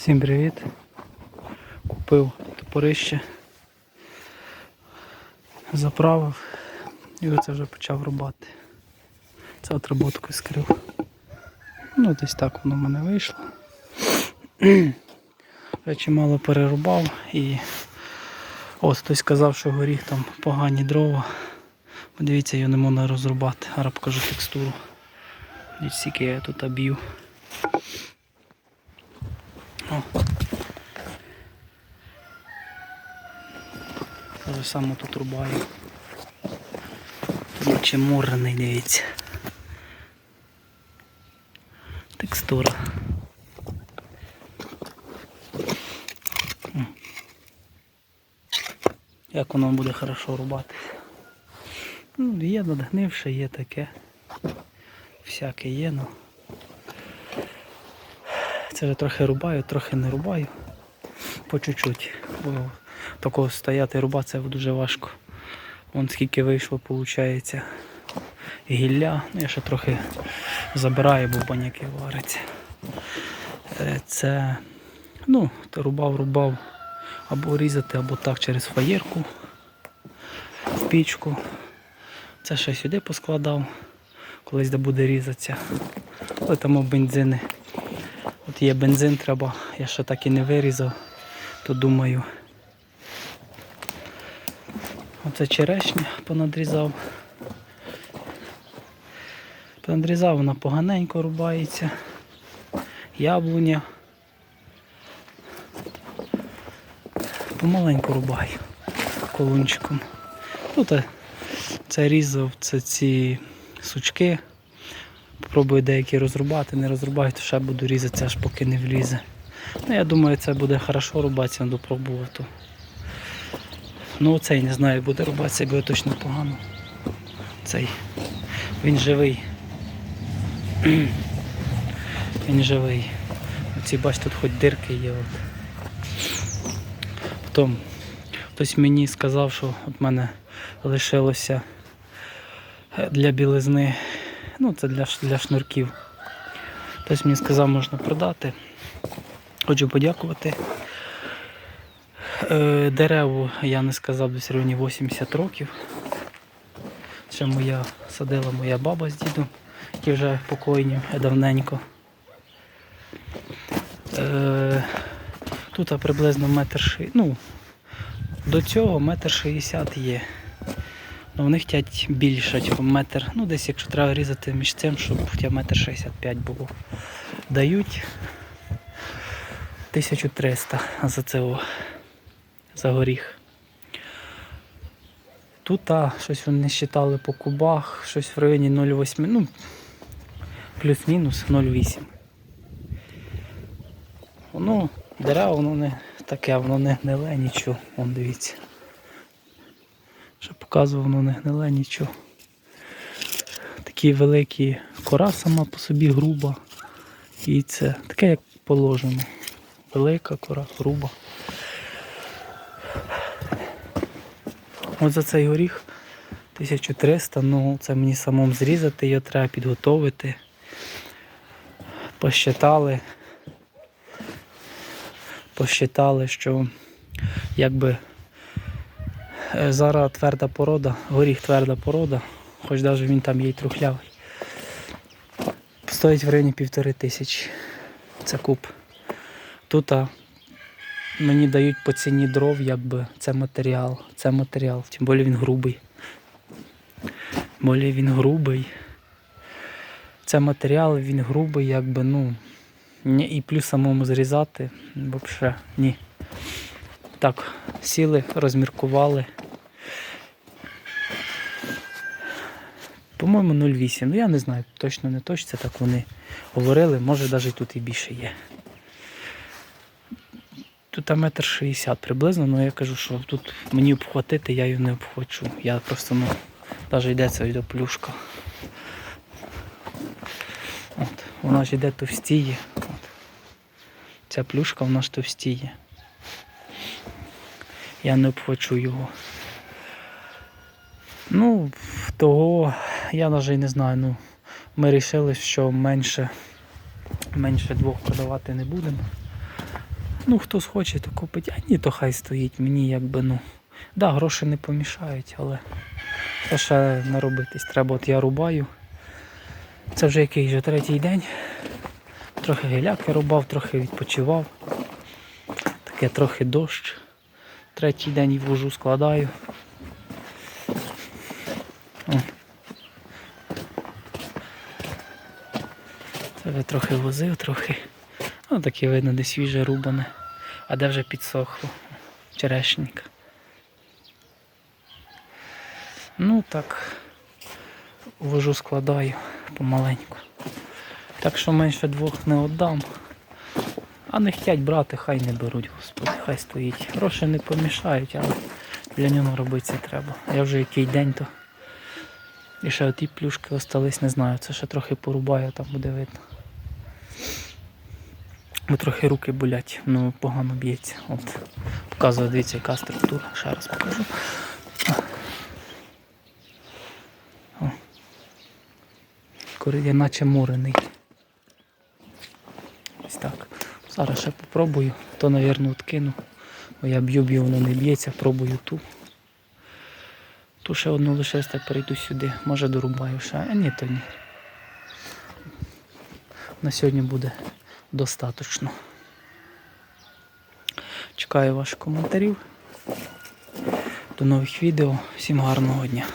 Всім привіт. Купив топорище, заправив і оце вже почав рубати. Це от роботку скрив. Ну, десь так воно в мене вийшло. Речі мало перерубав і ось хтось сказав, що горіх там погані дрова. Подивіться, його не можна розрубати. Зараз покажу текстуру. Дивіться, скільки я тут об'ю. О. Те ж саме тут рубаю. Тут морений, дивіться. Текстура. Як воно буде хорошо рубати. Ну, є надгнивше, є таке. Всяке є, ну. Це вже трохи рубаю, трохи не рубаю. По чуть-чуть. Бо такого стояти і рубати це дуже важко. Вон скільки вийшло, виходить. Гілля. Ну, я ще трохи забираю, бо баняки вариться. Е, Це ну, рубав, рубав або різати, або так через фаєрку в пічку. Це ще сюди поскладав, колись де буде різатися. Але там бензини. Є бензин треба, я ще так і не вирізав, то думаю. Оце черешня понадрізав. Понадрізав, вона поганенько рубається. Яблуня. Помаленьку рубаю колунчиком. Тут е, це різав, це ці сучки. Попробую деякі розрубати, не розрубаю, то ще буду різати, аж поки не влізе. Ну, я думаю, це буде хорошо рубатися, я допробував то. Ну оцей не знаю, буде рубатися, буде точно погано. Цей. Він живий. Він живий. Оці бач, тут хоч дирки є. От. Потім хтось мені сказав, що от мене лишилося для білизни Ну, це для, для шнурків. Хтось мені сказав, можна продати. Хочу подякувати. Е, дереву я не сказав десь рівні 80 років. Це моя садила моя баба з дідом, які вже покойні давненько. Е, тут приблизно метр ши... ну, до цього метр шістдесят є. Ну, вони хочуть більше, типу метр. Ну, десь якщо треба різати між цим, щоб хоча метр 65 було. Дають 1300 за це за горіх. Тут а, щось вони считали по кубах, щось в районі 0,8, ну, плюс-мінус 0,8. Воно, дерево, воно не таке, воно не гниле нічого, вон дивіться. Що показував, воно не гниле нічого. Такі великі кора сама по собі груба. І це таке, як положено. Велика кора, груба. От за цей горіх 1300, ну це мені самому зрізати, його треба підготовити. Посчитали. Посчитали, що якби Зараз тверда порода, горіх тверда порода, хоч навіть він там є й трухлявий. Стоїть в районі півтори тисячі. Це куб. Тут а, мені дають по ціні дров, якби це матеріал. Це матеріал, тим більше він грубий. Болі він грубий. Це матеріал, він грубий, якби, ну. І плюс самому зрізати, взагалі ні. Так, сіли, розміркували. По-моєму, 0,8. Ну я не знаю, точно не точно, це так вони говорили, може навіть тут і більше є. Тут метр шістдесят приблизно, але я кажу, що тут мені обхватити, я її не обхвачу. Я просто, ну, навіть йдеться від плюшка. От, вона ж йде товстіє. От. Ця плюшка вона ж товстіє. Я не обхвачу його. Ну, того я навіть не знаю. Ну, ми вирішили, що менше, менше двох продавати не будемо. Ну, хто схоче, то купить, а ні, то хай стоїть. Мені якби, ну. Да, гроші не помішають, але це ще наробитись. Треба, от я рубаю. Це вже який вже третій день. Трохи геляки рубав, трохи відпочивав. Таке трохи дощ. Третій день ввожу, складаю. О. Вже трохи возив, трохи. Ну таке видно, де свіже рубане. А де вже підсохло. Черешник. Ну так. Вожу, складаю помаленьку. Так що менше двох не віддам. А не хотять брати, хай не беруть, господи, хай стоїть. Гроші не помішають, але для нього робити це треба. Я вже який день то. І ще оті плюшки остались, не знаю, це ще трохи порубаю, там буде видно. Бо трохи руки болять, ну погано б'ється. От. Показую, дивіться, яка структура. Ще раз покажу. Коридя наче мурений. Ось так. Зараз ще попробую, то, мабуть, откину. Бо я б'ю б'ю, воно не б'ється, пробую ту. Ту ще одну так перейду сюди. Може дорубаю ще. А ні, то ні. На сьогодні буде достатньо. Чекаю ваших коментарів. До нових відео. Всім гарного дня.